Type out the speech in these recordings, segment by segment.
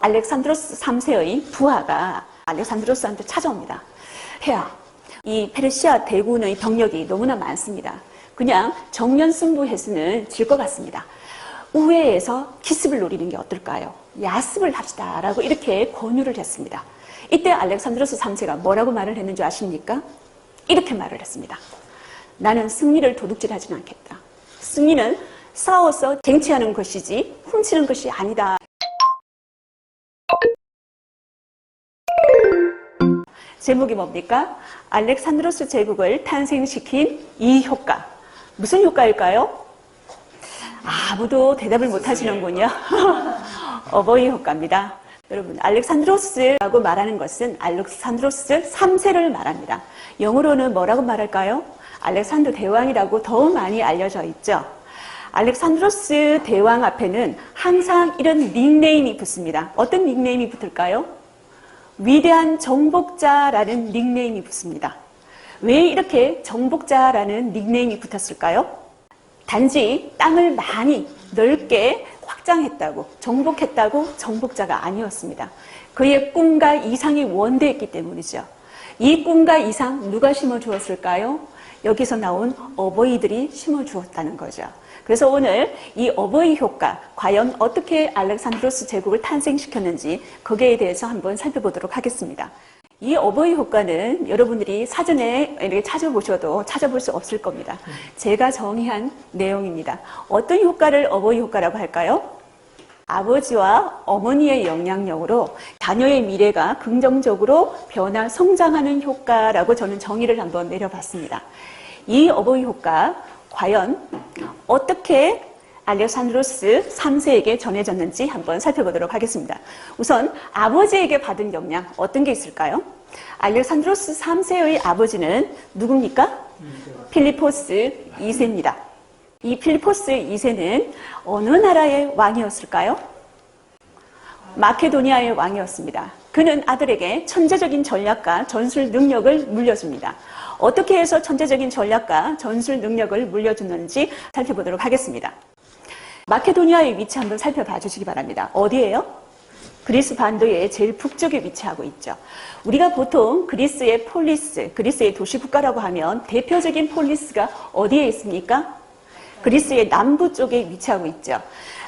알렉산드로스 3세의 부하가 알렉산드로스한테 찾아옵니다. 해야, 이 페르시아 대군의 병력이 너무나 많습니다. 그냥 정면 승부해서는 질 것 같습니다. 우회에서 기습을 노리는 게 어떨까요? 야습을 합시다. 라고 이렇게 권유를 했습니다. 이때 알렉산드로스 3세가 뭐라고 말을 했는지 아십니까? 이렇게 말을 했습니다. 나는 승리를 도둑질하지는 않겠다. 승리는 싸워서 쟁취하는 것이지 훔치는 것이 아니다. 제목이 뭡니까? 알렉산드로스 제국을 탄생시킨 이 효과. 무슨 효과일까요? 아무도 대답을 못 하시는군요. 어버이 효과입니다. 여러분, 알렉산드로스라고 말하는 것은 알렉산드로스 3세를 말합니다. 영어로는 뭐라고 말할까요? 알렉산드 대왕이라고 더 많이 알려져 있죠. 알렉산드로스 대왕 앞에는 항상 이런 닉네임이 붙습니다. 어떤 닉네임이 붙을까요? 위대한 정복자라는 닉네임이 붙습니다. 왜 이렇게 정복자라는 닉네임이 붙었을까요? 단지 땅을 많이 넓게 확장했다고, 정복했다고 정복자가 아니었습니다. 그의 꿈과 이상이 원대했기 때문이죠. 이 꿈과 이상 누가 심어 주었을까요? 여기서 나온 어버이들이 심어 주었다는 거죠. 그래서 오늘 이 어버이 효과, 과연 어떻게 알렉산드로스 제국을 탄생시켰는지 거기에 대해서 한번 살펴보도록 하겠습니다. 이 어버이 효과는 여러분들이 사전에 이렇게 찾아보셔도 찾아볼 수 없을 겁니다. 제가 정의한 내용입니다. 어떤 효과를 어버이 효과라고 할까요? 아버지와 어머니의 영향력으로 자녀의 미래가 긍정적으로 변화, 성장하는 효과라고 저는 정의를 한번 내려봤습니다. 이 어버이 효과, 과연 어떻게 알렉산드로스 3세에게 전해졌는지 한번 살펴보도록 하겠습니다. 우선 아버지에게 받은 영향 어떤 게 있을까요? 알렉산드로스 3세의 아버지는 누굽니까? 필리포스 2세입니다. 이 필리포스 2세는 어느 나라의 왕이었을까요? 마케도니아의 왕이었습니다. 그는 아들에게 천재적인 전략과 전술 능력을 물려줍니다. 어떻게 해서 천재적인 전략과 전술 능력을 물려주는지 살펴보도록 하겠습니다. 마케도니아의 위치 한번 살펴봐 주시기 바랍니다. 어디예요? 그리스 반도의 제일 북쪽에 위치하고 있죠. 우리가 보통 그리스의 폴리스, 그리스의 도시 국가라고 하면 대표적인 폴리스가 어디에 있습니까? 그리스의 남부 쪽에 위치하고 있죠.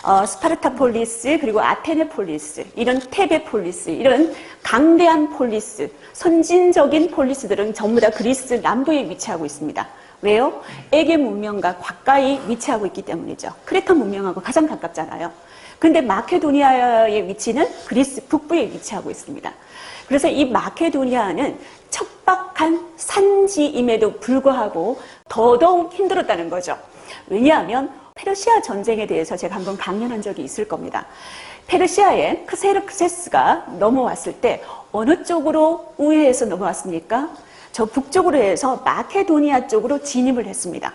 어, 스파르타 폴리스, 그리고 아테네 폴리스, 이런 테베 폴리스, 이런 강대한 폴리스, 선진적인 폴리스들은 전부 다 그리스 남부에 위치하고 있습니다. 왜요? 에게 문명과 가까이 위치하고 있기 때문이죠. 크레타 문명하고 가장 가깝잖아요. 근데 마케도니아의 위치는 그리스 북부에 위치하고 있습니다. 그래서 이 마케도니아는 척박한 산지임에도 불구하고 더더욱 힘들었다는 거죠. 왜냐하면 페르시아 전쟁에 대해서 제가 한번 강연한 적이 있을 겁니다. 페르시아의 크세르크세스가 넘어왔을 때 어느 쪽으로 우회해서 넘어왔습니까? 저 북쪽으로 해서 마케도니아 쪽으로 진입을 했습니다.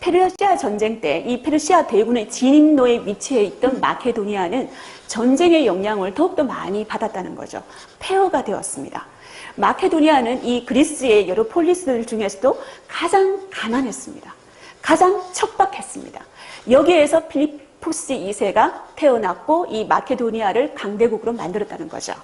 페르시아 전쟁 때 이 페르시아 대군의 진입로에 위치해 있던 마케도니아는 전쟁의 영향을 더욱더 많이 받았다는 거죠. 폐허가 되었습니다. 마케도니아는 이 그리스의 여러 폴리스들 중에서도 가장 가난했습니다. 가장 척박했습니다. 여기에서 필리포스 2세가 태어났고 이 마케도니아를 강대국으로 만들었다는 거죠.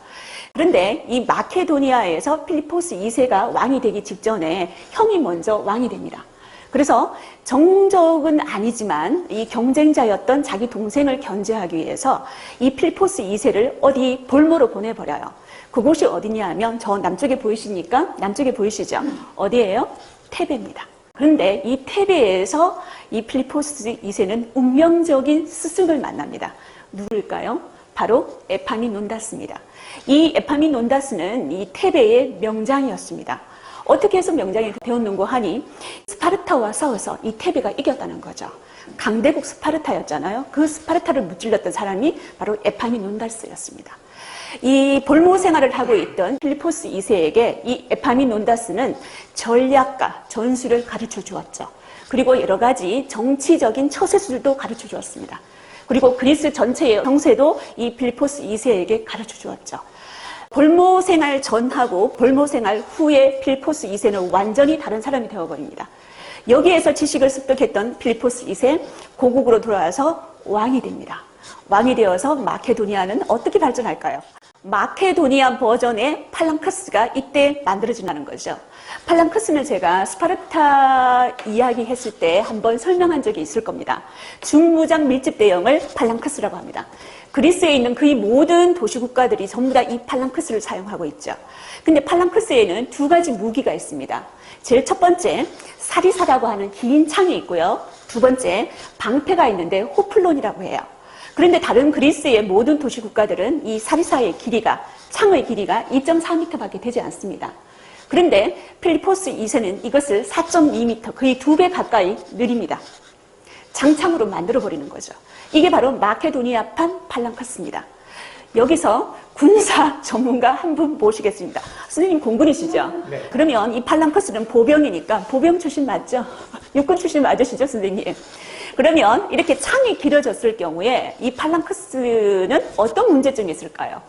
그런데 이 마케도니아에서 필리포스 2세가 왕이 되기 직전에 형이 먼저 왕이 됩니다. 그래서 정적은 아니지만 이 경쟁자였던 자기 동생을 견제하기 위해서 이 필리포스 2세를 어디 볼모로 보내버려요. 그곳이 어디냐 하면 저 남쪽에 보이시니까 남쪽에 보이시죠? 어디예요? 테베입니다. 그런데 이 테베에서 이 필리포스 2세는 운명적인 스승을 만납니다. 누구일까요? 바로 에파미 논다스입니다. 이 에파미 논다스는 이 테베의 명장이었습니다. 어떻게 해서 명장이 되었는고 하니 스파르타와 싸워서 이 테베가 이겼다는 거죠. 강대국 스파르타였잖아요. 그 스파르타를 무찔렀던 사람이 바로 에파미 논다스였습니다. 이 볼모 생활을 하고 있던 필리포스 2세에게 이 에파미논다스는 전략과 전술을 가르쳐 주었죠. 그리고 여러 가지 정치적인 처세술도 가르쳐 주었습니다. 그리고 그리스 전체의 정세도 이 필리포스 2세에게 가르쳐 주었죠. 볼모 생활 전하고 볼모 생활 후에 필리포스 2세는 완전히 다른 사람이 되어버립니다. 여기에서 지식을 습득했던 필리포스 2세 고국으로 돌아와서 왕이 됩니다. 왕이 되어서 마케도니아는 어떻게 발전할까요? 마케도니아 버전의 팔랑크스가 이때 만들어진다는 거죠. 팔랑크스는 제가 스파르타 이야기 했을 때 한번 설명한 적이 있을 겁니다. 중무장 밀집 대형을 팔랑크스라고 합니다. 그리스에 있는 거의 모든 도시 국가들이 전부 다 이 팔랑크스를 사용하고 있죠. 근데 팔랑크스에는 두 가지 무기가 있습니다. 제일 첫 번째, 사리사라고 하는 긴 창이 있고요. 두 번째, 방패가 있는데 호플론이라고 해요. 그런데 다른 그리스의 모든 도시 국가들은 이 사리사의 길이가 창의 길이가 2.4m밖에 되지 않습니다. 그런데 필리포스 2세는 이것을 4.2m 거의 두 배 가까이 느립니다. 장창으로 만들어 버리는 거죠. 이게 바로 마케도니아판 팔랑카스입니다. 여기서 군사 전문가 한 분 모시겠습니다. 선생님 공군이시죠? 네. 그러면 이 팔랑커스는 보병이니까 보병 출신 맞죠? 육군 출신 맞으시죠, 선생님? 그러면 이렇게 창이 길어졌을 경우에 이 팔랑커스는 어떤 문제점이 있을까요?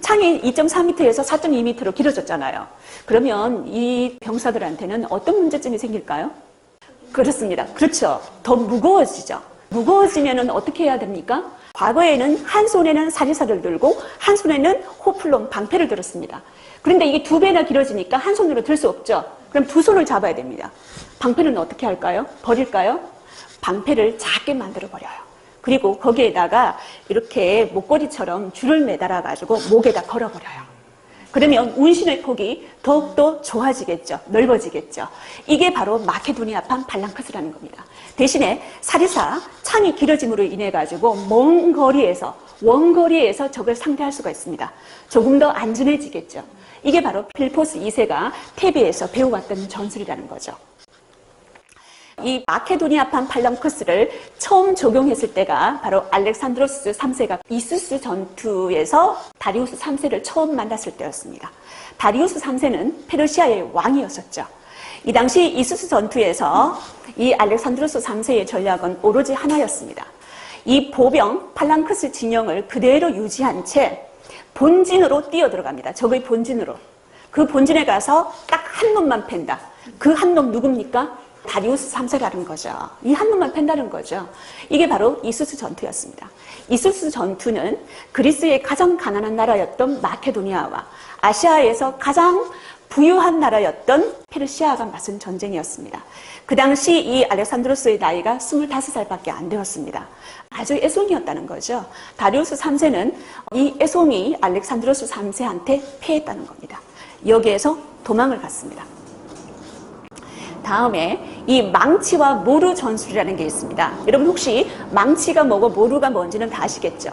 창이 2.4m에서 4.2m로 길어졌잖아요. 그러면 이 병사들한테는 어떤 문제점이 생길까요? 그렇습니다. 그렇죠. 더 무거워지죠. 무거워지면 어떻게 해야 됩니까? 과거에는 한 손에는 사리사를 들고 한 손에는 호플론 방패를 들었습니다. 그런데 이게 두 배나 길어지니까 한 손으로 들 수 없죠. 그럼 두 손을 잡아야 됩니다. 방패는 어떻게 할까요? 버릴까요? 방패를 작게 만들어 버려요. 그리고 거기에다가 이렇게 목걸이처럼 줄을 매달아 가지고 목에다 걸어 버려요. 그러면 운신의 폭이 더욱더 좋아지겠죠. 넓어지겠죠. 이게 바로 마케도니아판 발랑크스라는 겁니다. 대신에 사리사 창이 길어짐으로 인해 가지고 먼 거리에서 원거리에서 적을 상대할 수가 있습니다. 조금 더 안전해지겠죠. 이게 바로 필포스 2세가 테비에서 배워왔던 전술이라는 거죠. 이 마케도니아판 팔랑크스를 처음 적용했을 때가 바로 알렉산드로스 3세가 이수스 전투에서 다리우스 3세를 처음 만났을 때였습니다. 다리우스 3세는 페르시아의 왕이었었죠. 이 당시 이수스 전투에서 이 알렉산드로스 3세의 전략은 오로지 하나였습니다. 이 보병 팔랑크스 진영을 그대로 유지한 채 본진으로 뛰어 들어갑니다. 적의 본진으로. 그 본진에 가서 딱 한 놈만 팬다. 그 한 놈 누굽니까? 다리우스 3세라는 거죠. 이 한 놈만 팬다는 거죠. 이게 바로 이수스 전투였습니다. 이수스 전투는 그리스의 가장 가난한 나라였던 마케도니아와 아시아에서 가장 부유한 나라였던 페르시아가 맞선 전쟁이었습니다. 그 당시 이 알렉산드로스의 나이가 25살밖에 안 되었습니다. 아주 애송이었다는 거죠. 다리우스 3세는 이 애송이 알렉산드로스 3세한테 패했다는 겁니다. 여기에서 도망을 갔습니다. 다음에 이 망치와 모루 전술이라는 게 있습니다. 여러분 혹시 망치가 뭐고 모루가 뭔지는 다 아시겠죠?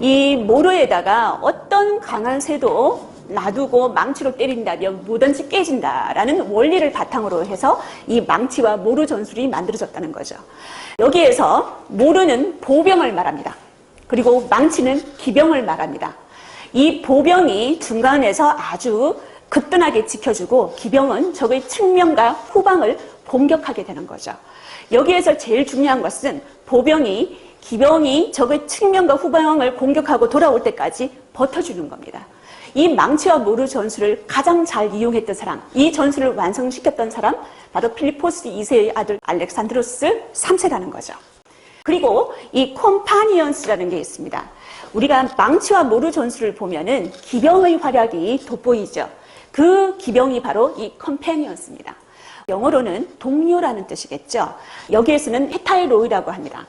이 모루에다가 어떤 강한 새도 놔두고 망치로 때린다면 뭐든지 깨진다라는 원리를 바탕으로 해서 이 망치와 모루 전술이 만들어졌다는 거죠. 여기에서 모루는 보병을 말합니다. 그리고 망치는 기병을 말합니다. 이 보병이 중간에서 아주 거뜬하게 지켜주고 기병은 적의 측면과 후방을 공격하게 되는 거죠. 여기에서 제일 중요한 것은 보병이 기병이 적의 측면과 후방을 공격하고 돌아올 때까지 버텨주는 겁니다. 이 망치와 모루 전술을 가장 잘 이용했던 사람, 이 전술을 완성시켰던 사람, 바로 필리포스 2세의 아들 알렉산드로스 3세라는 거죠. 그리고 이 콤파니언스라는 게 있습니다. 우리가 망치와 모루 전술을 보면은 기병의 활약이 돋보이죠. 그 기병이 바로 이 컴패니언스입니다. 영어로는 동료라는 뜻이겠죠. 여기에서는 헤타이로이라고 합니다.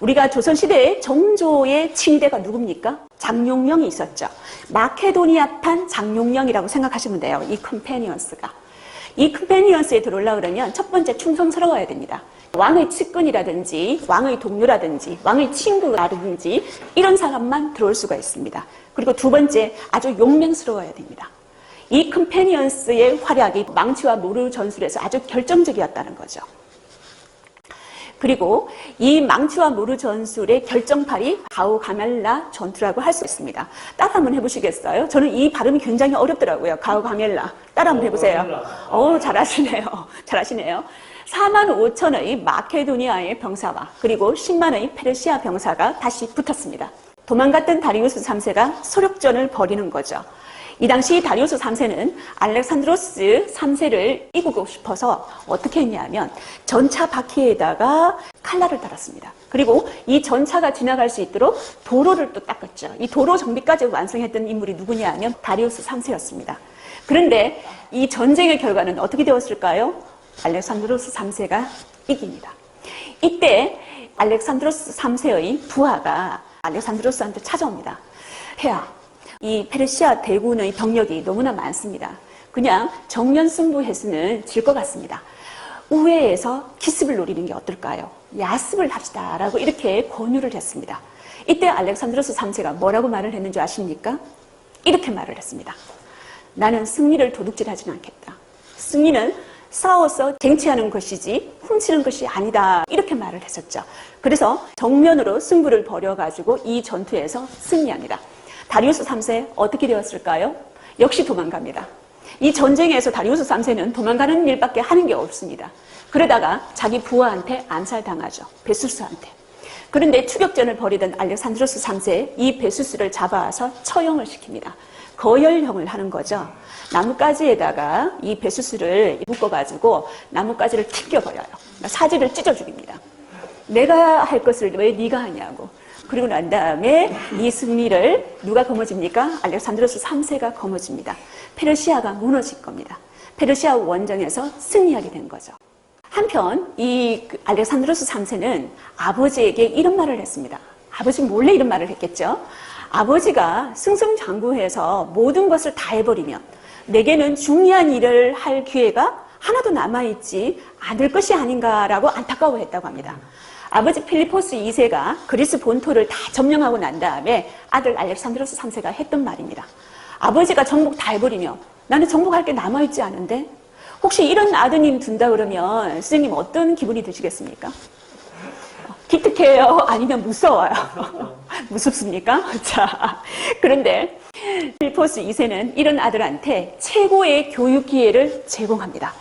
우리가 조선시대의 정조의 칭대가 누굽니까? 장용령이 있었죠. 마케도니아판 장용령이라고 생각하시면 돼요. 이 컴패니언스가. 이 컴패니언스에 들어올라 그러면 첫 번째 충성스러워야 됩니다. 왕의 측근이라든지 왕의 동료라든지 왕의 친구라든지 이런 사람만 들어올 수가 있습니다. 그리고 두 번째 아주 용맹스러워야 됩니다. 이 컴패니언스의 활약이 망치와 모루 전술에서 아주 결정적이었다는 거죠. 그리고 이 망치와 모루 전술의 결정팔이 가우 가멜라 전투라고 할 수 있습니다. 따라 한번 해보시겠어요? 저는 이 발음이 굉장히 어렵더라고요. 가우 가멜라. 따라 한번 해보세요. 어, 잘하시네요. 잘하시네요. 4만 5천의 마케도니아의 병사와 그리고 10만의 페르시아 병사가 다시 붙었습니다. 도망갔던 다리우스 3세가 소력전을 벌이는 거죠. 이 당시 다리우스 3세는 알렉산드로스 3세를 이기고 싶어서 어떻게 했냐면 전차 바퀴에다가 칼날을 달았습니다. 그리고 이 전차가 지나갈 수 있도록 도로를 또 닦았죠. 이 도로 정비까지 완성했던 인물이 누구냐 하면 다리우스 3세였습니다. 그런데 이 전쟁의 결과는 어떻게 되었을까요? 알렉산드로스 3세가 이깁니다. 이때 알렉산드로스 3세의 부하가 알렉산드로스한테 찾아옵니다. 폐하, 이 페르시아 대군의 병력이 너무나 많습니다. 그냥 정면 승부해서는 질 것 같습니다. 우회에서 기습을 노리는 게 어떨까요? 야습을 합시다라고 이렇게 권유를 했습니다. 이때 알렉산드로스 3세가 뭐라고 말을 했는지 아십니까? 이렇게 말을 했습니다. 나는 승리를 도둑질하지는 않겠다. 승리는 싸워서 쟁취하는 것이지 훔치는 것이 아니다. 이렇게 말을 했었죠. 그래서 정면으로 승부를 벌여가지고 이 전투에서 승리합니다. 다리우스 3세 어떻게 되었을까요? 역시 도망갑니다. 이 전쟁에서 다리우스 3세는 도망가는 일밖에 하는 게 없습니다. 그러다가 자기 부하한테 암살당하죠. 베수스한테. 그런데 추격전을 벌이던 알렉산드로스 3세 이 베수스를 잡아와서 처형을 시킵니다. 거열형을 하는 거죠. 나뭇가지에다가 이 베수스를 묶어가지고 나뭇가지를 튕겨버려요. 사지를 찢어 죽입니다. 내가 할 것을 왜 네가 하냐고. 그리고 난 다음에 이 승리를 누가 거머집니까? 알렉산드로스 3세가 거머집니다. 페르시아가 무너질 겁니다. 페르시아 원정에서 승리하게 된 거죠. 한편 이 알렉산드로스 3세는 아버지에게 이런 말을 했습니다. 아버지 몰래 이런 말을 했겠죠. 아버지가 승승장구해서 모든 것을 다 해버리면 내게는 중요한 일을 할 기회가 하나도 남아있지 않을 것이 아닌가라고 안타까워했다고 합니다. 아버지 필리포스 2세가 그리스 본토를 다 점령하고 난 다음에 아들 알렉산드로스 3세가 했던 말입니다. 아버지가 정복 다 해버리면 나는 정복할 게 남아있지 않은데 혹시 이런 아드님 둔다 그러면 선생님 어떤 기분이 드시겠습니까? 기특해요? 아니면 무서워요? 무섭습니까? 자, 그런데 필포스 2세는 이런 아들한테 최고의 교육 기회를 제공합니다.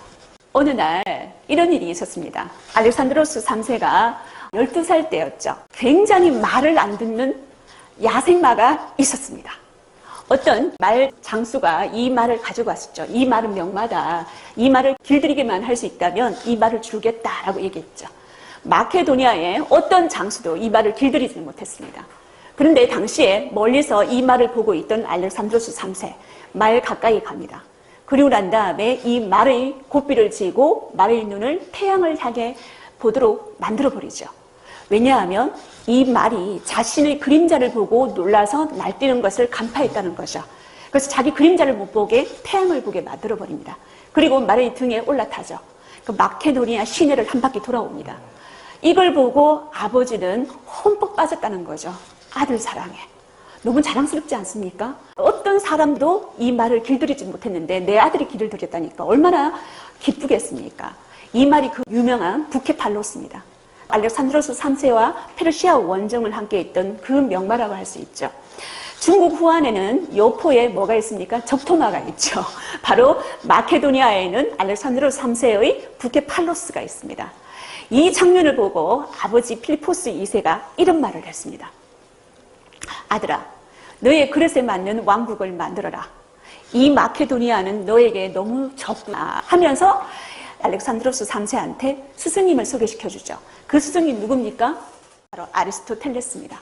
어느 날 이런 일이 있었습니다. 알렉산드로스 3세가 12살 때였죠. 굉장히 말을 안 듣는 야생마가 있었습니다. 어떤 말 장수가 이 말을 가지고 왔었죠. 이 말은 명마다 이 말을 길들이게만 할 수 있다면 이 말을 주겠다라고 얘기했죠. 마케도니아의 어떤 장수도 이 말을 길들이지 못했습니다. 그런데 당시에 멀리서 이 말을 보고 있던 알렉산드로스 3세 말 가까이 갑니다. 그리고 난 다음에 이 말의 고삐를 쥐고 말의 눈을 태양을 향해 보도록 만들어 버리죠. 왜냐하면 이 말이 자신의 그림자를 보고 놀라서 날뛰는 것을 간파했다는 거죠. 그래서 자기 그림자를 못 보게 태양을 보게 만들어 버립니다. 그리고 말의 등에 올라타죠. 그 마케도니아 시내를 한 바퀴 돌아옵니다. 이걸 보고 아버지는 흠뻑 빠졌다는 거죠. 아들 사랑에. 너무 자랑스럽지 않습니까? 어떤 사람도 이 말을 길들이지 못했는데 내 아들이 길을 들였다니까 얼마나 기쁘겠습니까? 이 말이 그 유명한 부케팔로스입니다. 알렉산드로스 3세와 페르시아 원정을 함께 했던 그 명마라고 할 수 있죠. 중국 후안에는 여포에 뭐가 있습니까? 적토마가 있죠. 바로 마케도니아에는 알렉산드로스 3세의 부케 팔로스가 있습니다. 이 장면을 보고 아버지 필리포스 2세가 이런 말을 했습니다. 아들아, 너의 그릇에 맞는 왕국을 만들어라. 이 마케도니아는 너에게 너무 적구나 하면서 알렉산드로스 3세한테 스승님을 소개시켜 주죠. 그 스승님 누굽니까? 바로 아리스토텔레스입니다.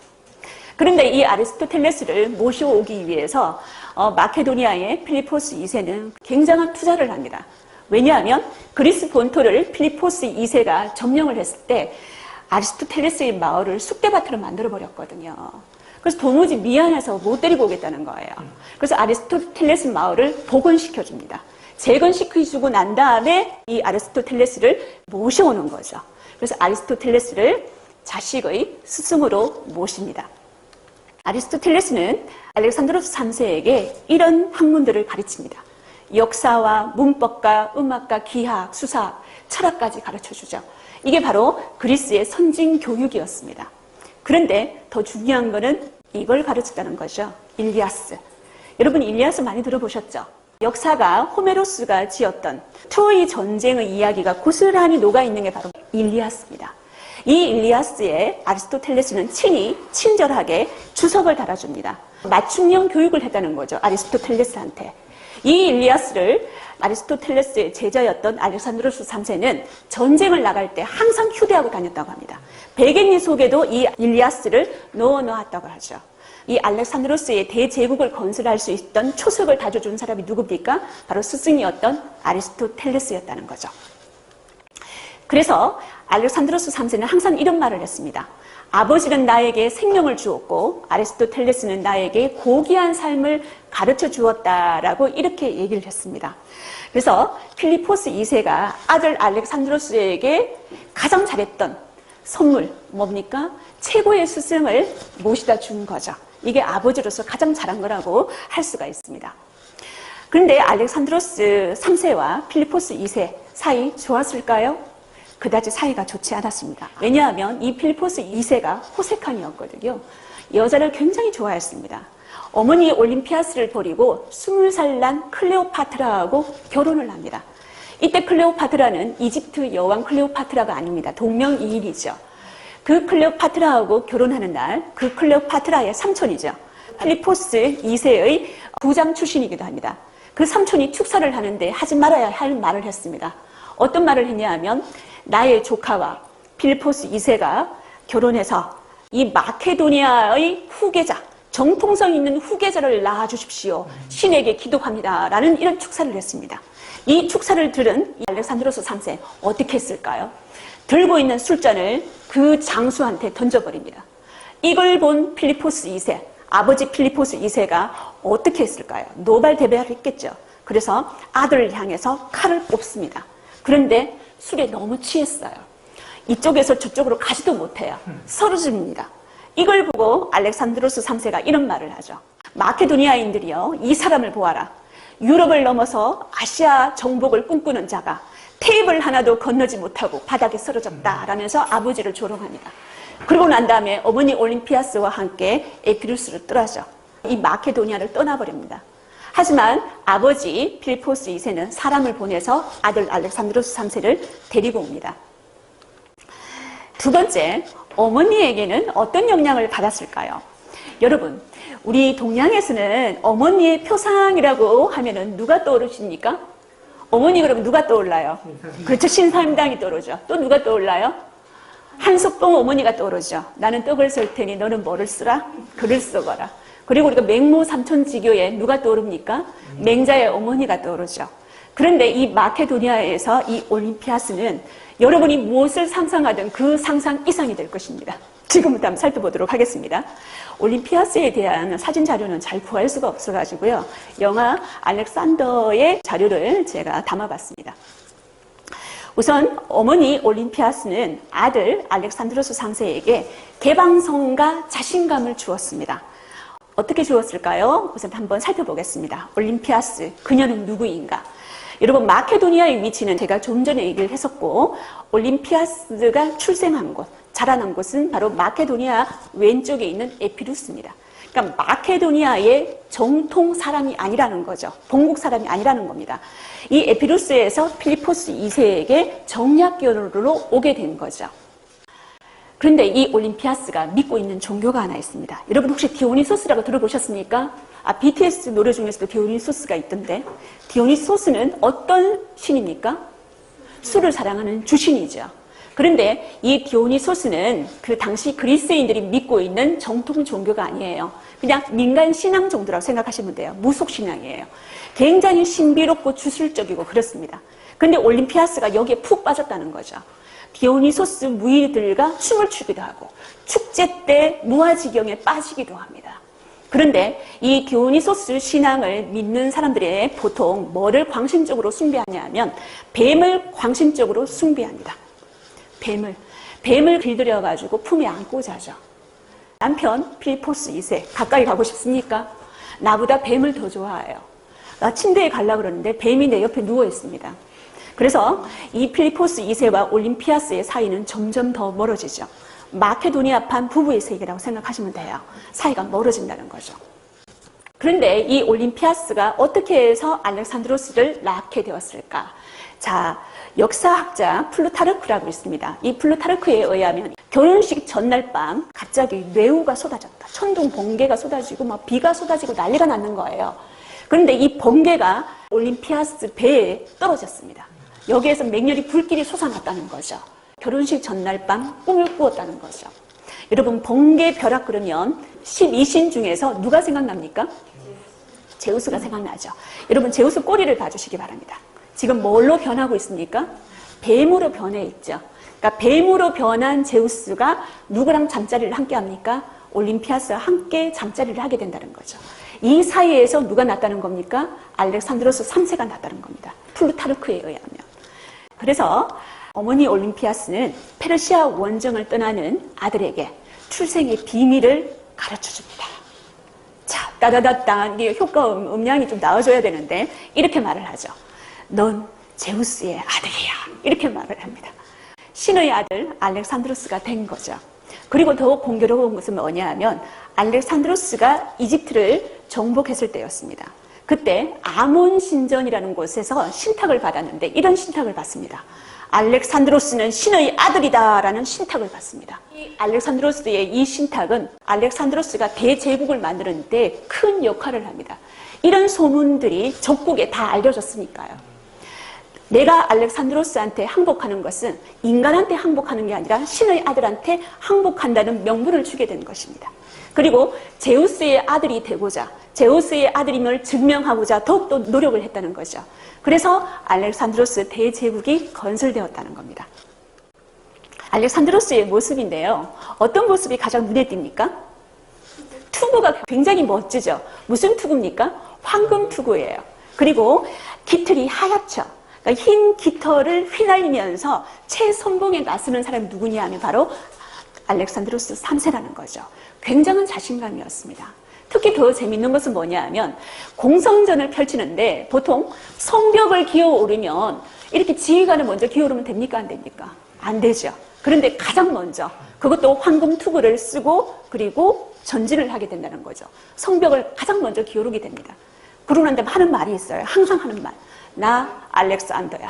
그런데 이 아리스토텔레스를 모셔오기 위해서 어, 마케도니아의 필리포스 2세는 굉장한 투자를 합니다. 왜냐하면 그리스 본토를 필리포스 2세가 점령을 했을 때 아리스토텔레스의 마을을 쑥대밭으로 만들어 버렸거든요. 그래서 도무지 미안해서 못 데리고 오겠다는 거예요. 그래서 아리스토텔레스 마을을 복원시켜 줍니다. 재건시켜주고 난 다음에 이 아리스토텔레스를 모셔오는 거죠. 그래서 아리스토텔레스를 자식의 스승으로 모십니다. 아리스토텔레스는 알렉산드로스 3세에게 이런 학문들을 가르칩니다. 역사와 문법과 음악과 기하, 수사, 철학까지 가르쳐 주죠. 이게 바로 그리스의 선진 교육이었습니다. 그런데 더 중요한 거는 이걸 가르쳤다는 거죠. 일리아스. 여러분 일리아스 많이 들어보셨죠? 역사가 호메로스가 지었던 트로이 전쟁의 이야기가 고스란히 녹아 있는 게 바로 일리아스입니다. 이 일리아스에 아리스토텔레스는 친히 친절하게 주석을 달아줍니다. 맞춤형 교육을 했다는 거죠. 아리스토텔레스한테. 이 일리아스를 아리스토텔레스의 제자였던 알렉산드로스 3세는 전쟁을 나갈 때 항상 휴대하고 다녔다고 합니다. 베갯니 속에도 이 일리아스를 넣어 놓았다고 하죠. 이 알렉산드로스의 대제국을 건설할 수 있던 초석을 다져준 사람이 누굽니까? 바로 스승이었던 아리스토텔레스였다는 거죠. 그래서 알렉산드로스 3세는 항상 이런 말을 했습니다. 아버지는 나에게 생명을 주었고 아리스토텔레스는 나에게 고귀한 삶을 가르쳐 주었다라고 이렇게 얘기를 했습니다. 그래서 필리포스 2세가 아들 알렉산드로스에게 가장 잘했던 선물 뭡니까? 최고의 스승을 모시다 준 거죠. 이게 아버지로서 가장 잘한 거라고 할 수가 있습니다. 그런데 알렉산드로스 3세와 필리포스 2세 사이 좋았을까요? 그다지 사이가 좋지 않았습니다. 왜냐하면 이 필리포스 2세가 호색한이었거든요. 여자를 굉장히 좋아했습니다. 어머니 올림피아스를 버리고 20살 난 클레오파트라하고 결혼을 합니다. 이때 클레오파트라는 이집트 여왕 클레오파트라가 아닙니다. 동명이인이죠. 그 클레오파트라하고 결혼하는 날 그 클레오파트라의 삼촌이죠. 필리포스 2세의 부장 출신이기도 합니다. 그 삼촌이 축사를 하는데 하지 말아야 할 말을 했습니다. 어떤 말을 했냐 하면 나의 조카와 필리포스 2세가 결혼해서 이 마케도니아의 후계자, 정통성 있는 후계자를 낳아주십시오. 신에게 기도합니다. 라는 이런 축사를 했습니다. 이 축사를 들은 이 알렉산드로스 3세 어떻게 했을까요? 들고 있는 술잔을 그 장수한테 던져버립니다. 이걸 본 필리포스 2세, 아버지 필리포스 2세가 어떻게 했을까요? 노발대발을 했겠죠. 그래서 아들을 향해서 칼을 뽑습니다. 그런데 술에 너무 취했어요. 이쪽에서 저쪽으로 가지도 못해요. 서러집니다. 이걸 보고 알렉산드로스 3세가 이런 말을 하죠. 마케도니아인들이요, 이 사람을 보아라. 유럽을 넘어서 아시아 정복을 꿈꾸는 자가 테이블 하나도 건너지 못하고 바닥에 쓰러졌다. 라면서 아버지를 조롱합니다. 그러고 난 다음에 어머니 올림피아스와 함께 에피루스를 떠나죠. 이 마케도니아를 떠나버립니다. 하지만 아버지 필포스 2세는 사람을 보내서 아들 알렉산드로스 3세를 데리고 옵니다. 두 번째, 어머니에게는 어떤 영향을 받았을까요? 여러분, 우리 동양에서는 어머니의 표상이라고 하면은 누가 떠오르십니까? 어머니 그러면 누가 떠올라요? 그렇죠. 신사임당이 떠오르죠. 또 누가 떠올라요? 한석봉 어머니가 떠오르죠. 나는 떡을 썰 테니 너는 뭐를 쓰라? 글을 써거라. 그리고 우리가 맹모 삼촌지교에 누가 떠오릅니까? 맹자의 어머니가 떠오르죠. 그런데 이 마케도니아에서 이 올림피아스는 여러분이 무엇을 상상하든 그 상상 이상이 될 것입니다. 지금부터 한번 살펴보도록 하겠습니다. 올림피아스에 대한 사진 자료는 잘 구할 수가 없어가지고요. 영화 알렉산더의 자료를 제가 담아봤습니다. 우선 어머니 올림피아스는 아들 알렉산드로스 3세에게 개방성과 자신감을 주었습니다. 어떻게 주었을까요? 우선 한번 살펴보겠습니다. 올림피아스, 그녀는 누구인가? 여러분, 마케도니아의 위치는 제가 좀 전에 얘기를 했었고, 올림피아스가 출생한 곳, 자라난 곳은 바로 마케도니아 왼쪽에 있는 에피루스입니다. 그러니까 마케도니아의 정통 사람이 아니라는 거죠. 본국 사람이 아니라는 겁니다. 이 에피루스에서 필리포스 2세에게 정략교로로 오게 된 거죠. 그런데 이 올림피아스가 믿고 있는 종교가 하나 있습니다. 여러분 혹시 디오니소스라고 들어보셨습니까? 아, BTS 노래 중에서도 디오니소스가 있던데. 디오니소스는 어떤 신입니까? 술을 사랑하는 주신이죠. 그런데 이 디오니소스는 그 당시 그리스인들이 믿고 있는 정통 종교가 아니에요. 그냥 민간 신앙 정도라고 생각하시면 돼요. 무속 신앙이에요. 굉장히 신비롭고 주술적이고 그렇습니다. 그런데 올림피아스가 여기에 푹 빠졌다는 거죠. 디오니소스 무의들과 춤을 추기도 하고 축제 때 무아지경에 빠지기도 합니다. 그런데 이 디오니소스 신앙을 믿는 사람들이 보통 뭐를 광신적으로 숭배하냐 하면 뱀을 광신적으로 숭배합니다. 뱀을 뱀을 길들여 가지고 품에 안고 자죠. 남편 필리포스 2세 가까이 가고 싶습니까? 나보다 뱀을 더 좋아해요. 나 침대에 가려고 그러는데 뱀이 내 옆에 누워 있습니다. 그래서 이 필리포스 2세와 올림피아스의 사이는 점점 더 멀어지죠. 마케도니아판 부부의 세계라고 생각하시면 돼요. 사이가 멀어진다는 거죠. 그런데 이 올림피아스가 어떻게 해서 알렉산드로스를 낳게 되었을까? 자, 역사학자 플루타르크라고 있습니다. 이 플루타르크에 의하면 결혼식 전날 밤 갑자기 뇌우가 쏟아졌다. 천둥 번개가 쏟아지고 막 비가 쏟아지고 난리가 났는 거예요. 그런데 이 번개가 올림피아스 배에 떨어졌습니다. 여기에서 맹렬히 불길이 솟아났다는 거죠. 결혼식 전날 밤 꿈을 꾸었다는 거죠. 여러분 번개 벼락 그러면 12신 중에서 누가 생각납니까? 제우스가 생각나죠. 여러분 제우스 꼬리를 봐주시기 바랍니다. 지금 뭘로 변하고 있습니까? 뱀으로 변해 있죠. 그러니까 뱀으로 변한 제우스가 누구랑 잠자리를 함께 합니까? 올림피아스와 함께 잠자리를 하게 된다는 거죠. 이 사이에서 누가 났다는 겁니까? 알렉산드로스 3세가 났다는 겁니다. 플루타르크에 의하면. 그래서 어머니 올림피아스는 페르시아 원정을 떠나는 아들에게 출생의 비밀을 가르쳐 줍니다. 자, 따다다다, 효과 음, 음량이 좀 나와줘야 되는데, 이렇게 말을 하죠. 넌 제우스의 아들이야. 이렇게 말을 합니다. 신의 아들 알렉산드로스가 된 거죠. 그리고 더 공교로운 것은 뭐냐 하면, 알렉산드로스가 이집트를 정복했을 때였습니다. 그때 아몬 신전이라는 곳에서 신탁을 받았는데, 이런 신탁을 받습니다. 알렉산드로스는 신의 아들이다라는 신탁을 받습니다. 이 알렉산드로스의 이 신탁은 알렉산드로스가 대제국을 만드는데 큰 역할을 합니다. 이런 소문들이 적국에 다 알려졌으니까요. 내가 알렉산드로스한테 항복하는 것은 인간한테 항복하는 게 아니라 신의 아들한테 항복한다는 명분을 주게 된 것입니다. 그리고 제우스의 아들이 되고자 제우스의 아들임을 증명하고자 더욱더 노력을 했다는 거죠. 그래서 알렉산드로스 대제국이 건설되었다는 겁니다. 알렉산드로스의 모습인데요. 어떤 모습이 가장 눈에 띕니까? 투구가 굉장히 멋지죠. 무슨 투구입니까? 황금 투구예요. 그리고 깃털이 하얗죠. 그러니까 흰 깃털을 휘날리면서 최선봉에 나서는 사람이 누구냐 하면 바로 알렉산드로스 3세라는 거죠. 굉장한 자신감이었습니다. 특히 더 재밌는 것은 뭐냐 하면 공성전을 펼치는데 보통 성벽을 기어오르면 이렇게 지휘관을 먼저 기어오르면 됩니까? 안 됩니까? 안 되죠. 그런데 가장 먼저 그것도 황금 투구를 쓰고 그리고 전진을 하게 된다는 거죠. 성벽을 가장 먼저 기어오르게 됩니다. 그러고 난 다음에 하는 말이 있어요. 항상 하는 말. 나 알렉산더야.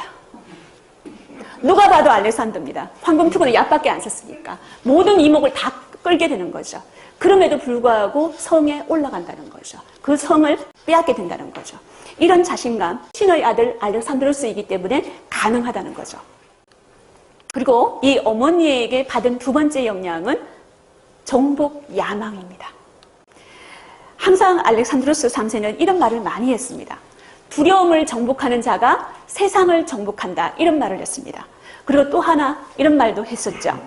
누가 봐도 알렉산더입니다. 황금 투구는 약밖에 안 썼으니까. 모든 이목을 다 끌게 되는 거죠. 그럼에도 불구하고 성에 올라간다는 거죠. 그 성을 빼앗게 된다는 거죠. 이런 자신감, 신의 아들 알렉산드로스이기 때문에 가능하다는 거죠. 그리고 이 어머니에게 받은 두 번째 영향은 정복 야망입니다. 항상 알렉산드로스 3세는 이런 말을 많이 했습니다. 두려움을 정복하는 자가 세상을 정복한다. 이런 말을 했습니다. 그리고 또 하나 이런 말도 했었죠.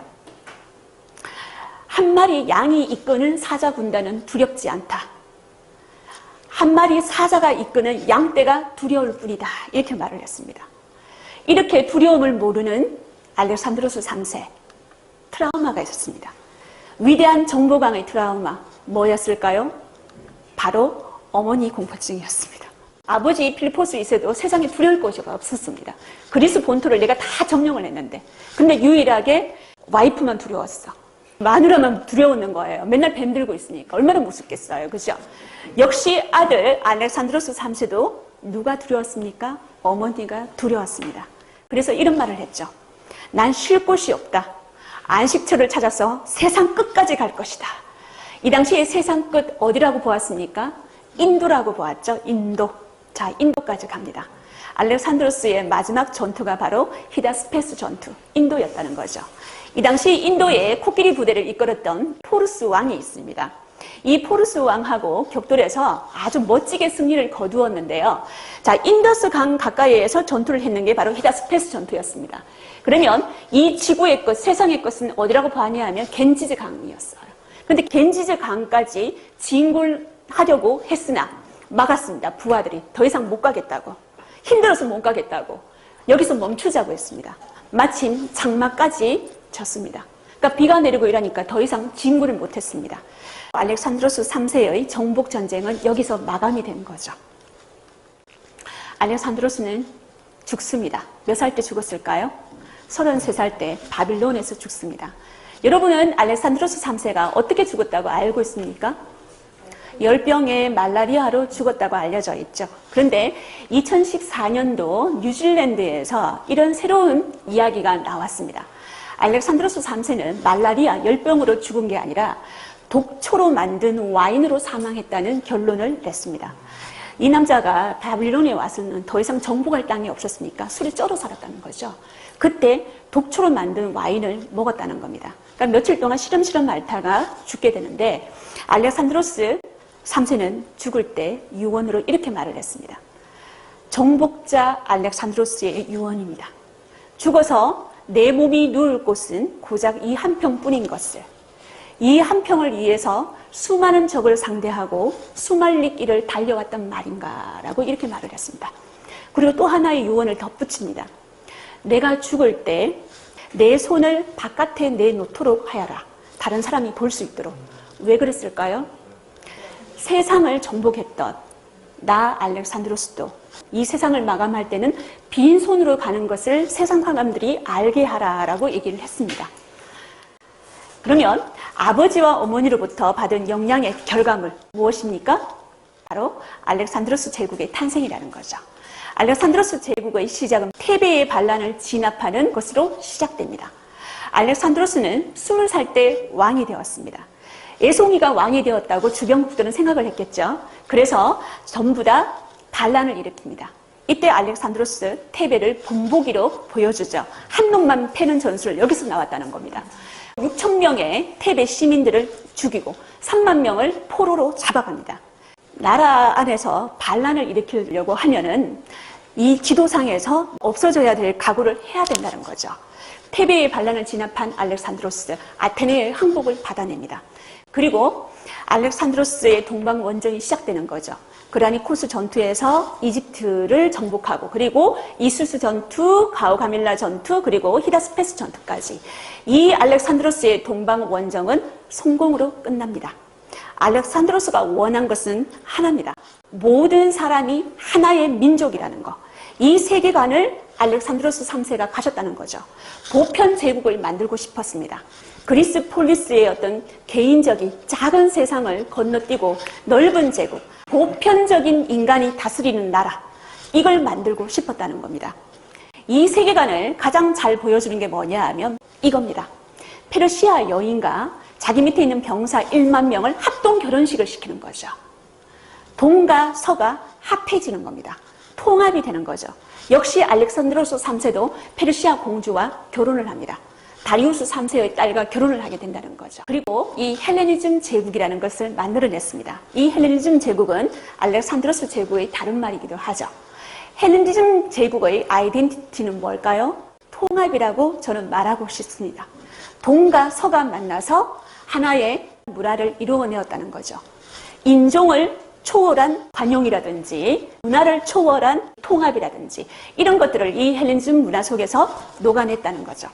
한 마리 양이 이끄는 사자 군단은 두렵지 않다. 한 마리 사자가 이끄는 양떼가 두려울 뿐이다. 이렇게 말을 했습니다. 이렇게 두려움을 모르는 알렉산드로스 3세 트라우마가 있었습니다. 위대한 정보강의 트라우마 뭐였을까요? 바로 어머니 공포증이었습니다. 아버지 필리포스 이세도 세상에 두려울 것이 없었습니다. 그리스 본토를 내가 다 점령을 했는데 근데 유일하게 와이프만 두려웠어. 마누라만 두려웠는 거예요. 맨날 뱀 들고 있으니까 얼마나 무섭겠어요. 그죠? 역시 아들 알렉산드로스 3세도 누가 두려웠습니까? 어머니가 두려웠습니다. 그래서 이런 말을 했죠. 난 쉴 곳이 없다. 안식처를 찾아서 세상 끝까지 갈 것이다. 이 당시에 세상 끝 어디라고 보았습니까? 인도라고 보았죠. 인도. 자, 인도까지 갑니다. 알렉산드로스의 마지막 전투가 바로 히다스페스 전투, 인도였다는 거죠. 이 당시 인도에 코끼리 부대를 이끌었던 포르스 왕이 있습니다. 이 포르스 왕하고 격돌해서 아주 멋지게 승리를 거두었는데요. 자, 인더스 강 가까이에서 전투를 했는 게 바로 히다스페스 전투였습니다. 그러면 이 지구의 것, 세상의 것은 어디라고 봤냐 하면 겐지즈 강이었어요. 근데 겐지즈 강까지 진굴하려고 했으나 막았습니다. 부하들이 더 이상 못 가겠다고. 힘들어서 못 가겠다고. 여기서 멈추자고 했습니다. 마침 장마까지 졌습니다. 그러니까 비가 내리고 이러니까 더 이상 진굴을 못했습니다. 알렉산드로스 3세의 정복 전쟁은 여기서 마감이 된 거죠. 알렉산드로스는 죽습니다. 몇 살 때 죽었을까요? 33살 때 바빌론에서 죽습니다. 여러분은 알렉산드로스 3세가 어떻게 죽었다고 알고 있습니까? 열병에 말라리아로 죽었다고 알려져 있죠. 그런데 2014년도 뉴질랜드에서 이런 새로운 이야기가 나왔습니다. 알렉산드로스 3세는 말라리아 열병으로 죽은 게 아니라 독초로 만든 와인으로 사망했다는 결론을 냈습니다. 이 남자가 바빌론에 와서는 더 이상 정복할 땅이 없었으니까 술을 쩔어 살았다는 거죠. 그때 독초로 만든 와인을 먹었다는 겁니다. 그러니까 며칠 동안 시름시름 앓다가 죽게 되는데 알렉산드로스 3세는 죽을 때 유언으로 이렇게 말을 했습니다. 정복자 알렉산드로스의 유언입니다. 죽어서 내 몸이 누울 곳은 고작 이 한 평뿐인 것을 이 한 평을 위해서 수많은 적을 상대하고 수말리 길을 달려왔단 말인가라고 이렇게 말을 했습니다. 그리고 또 하나의 유언을 덧붙입니다. 내가 죽을 때 내 손을 바깥에 내놓도록 하여라. 다른 사람이 볼 수 있도록. 왜 그랬을까요? 세상을 정복했던 나 알렉산드로스도 이 세상을 마감할 때는 빈손으로 가는 것을 세상 사람들이 알게 하라라고 얘기를 했습니다. 그러면 아버지와 어머니로부터 받은 영향의 결과물 무엇입니까? 바로 알렉산드로스 제국의 탄생이라는 거죠. 알렉산드로스 제국의 시작은 테베의 반란을 진압하는 것으로 시작됩니다. 알렉산드로스는 20살 때 왕이 되었습니다. 애송이가 왕이 되었다고 주변국들은 생각을 했겠죠. 그래서 전부 다 반란을 일으킵니다. 이때 알렉산드로스 테베를 본보기로 보여주죠. 한 놈만 패는 전술 여기서 나왔다는 겁니다. 6천 명의 테베 시민들을 죽이고 3만 명을 포로로 잡아갑니다. 나라 안에서 반란을 일으키려고 하면은 이 지도상에서 없어져야 될 각오를 해야 된다는 거죠. 테베의 반란을 진압한 알렉산드로스, 아테네의 항복을 받아냅니다. 그리고 알렉산드로스의 동방 원정이 시작되는 거죠. 그라니코스 전투에서 이집트를 정복하고 그리고 이수스 전투, 가오가밀라 전투, 그리고 히다스페스 전투까지 이 알렉산드로스의 동방 원정은 성공으로 끝납니다. 알렉산드로스가 원한 것은 하나입니다. 모든 사람이 하나의 민족이라는 거. 이 세계관을 알렉산드로스 3세가 가졌다는 거죠. 보편 제국을 만들고 싶었습니다. 그리스 폴리스의 어떤 개인적인 작은 세상을 건너뛰고 넓은 제국, 보편적인 인간이 다스리는 나라, 이걸 만들고 싶었다는 겁니다. 이 세계관을 가장 잘 보여주는 게 뭐냐 하면 이겁니다. 페르시아 여인과 자기 밑에 있는 병사 1만 명을 합동 결혼식을 시키는 거죠. 동과 서가 합해지는 겁니다. 통합이 되는 거죠. 역시 알렉산드로스 3세도 페르시아 공주와 결혼을 합니다. 다리우스 3세의 딸과 결혼을 하게 된다는 거죠. 그리고 이 헬레니즘 제국이라는 것을 만들어냈습니다. 이 헬레니즘 제국은 알렉산드로스 제국의 다른 말이기도 하죠. 헬레니즘 제국의 아이덴티티는 뭘까요? 통합이라고 저는 말하고 싶습니다. 동과 서가 만나서 하나의 문화를 이루어내었다는 거죠. 인종을 초월한 관용이라든지 문화를 초월한 통합이라든지 이런 것들을 이 헬렌즘 문화 속에서 녹아냈다는 거죠.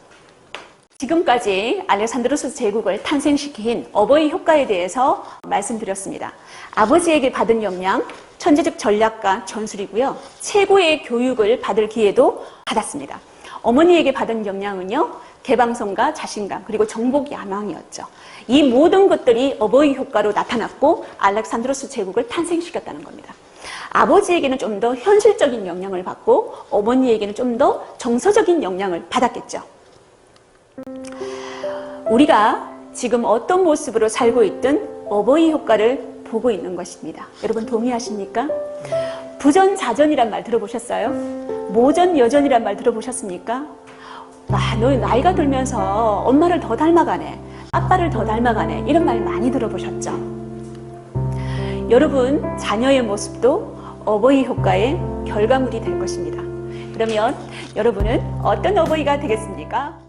지금까지 알렉산드로스 제국을 탄생시킨 어버이 효과에 대해서 말씀드렸습니다. 아버지에게 받은 영향, 천재적 전략과 전술이고요. 최고의 교육을 받을 기회도 받았습니다. 어머니에게 받은 영향은요. 개방성과 자신감, 그리고 정복 야망이었죠. 이 모든 것들이 어버이 효과로 나타났고 알렉산드로스 제국을 탄생시켰다는 겁니다. 아버지에게는 좀 더 현실적인 영향을 받고 어머니에게는 좀 더 정서적인 영향을 받았겠죠. 우리가 지금 어떤 모습으로 살고 있든 어버이 효과를 보고 있는 것입니다. 여러분 동의하십니까? 부전자전이란 말 들어보셨어요? 모전여전이란 말 들어보셨습니까? 와, 너 나이가 들면서 엄마를 더 닮아가네. 아빠를 더 닮아가네. 이런 말 많이 들어보셨죠? 여러분, 자녀의 모습도 어버이 효과의 결과물이 될 것입니다. 그러면 여러분은 어떤 어버이가 되겠습니까?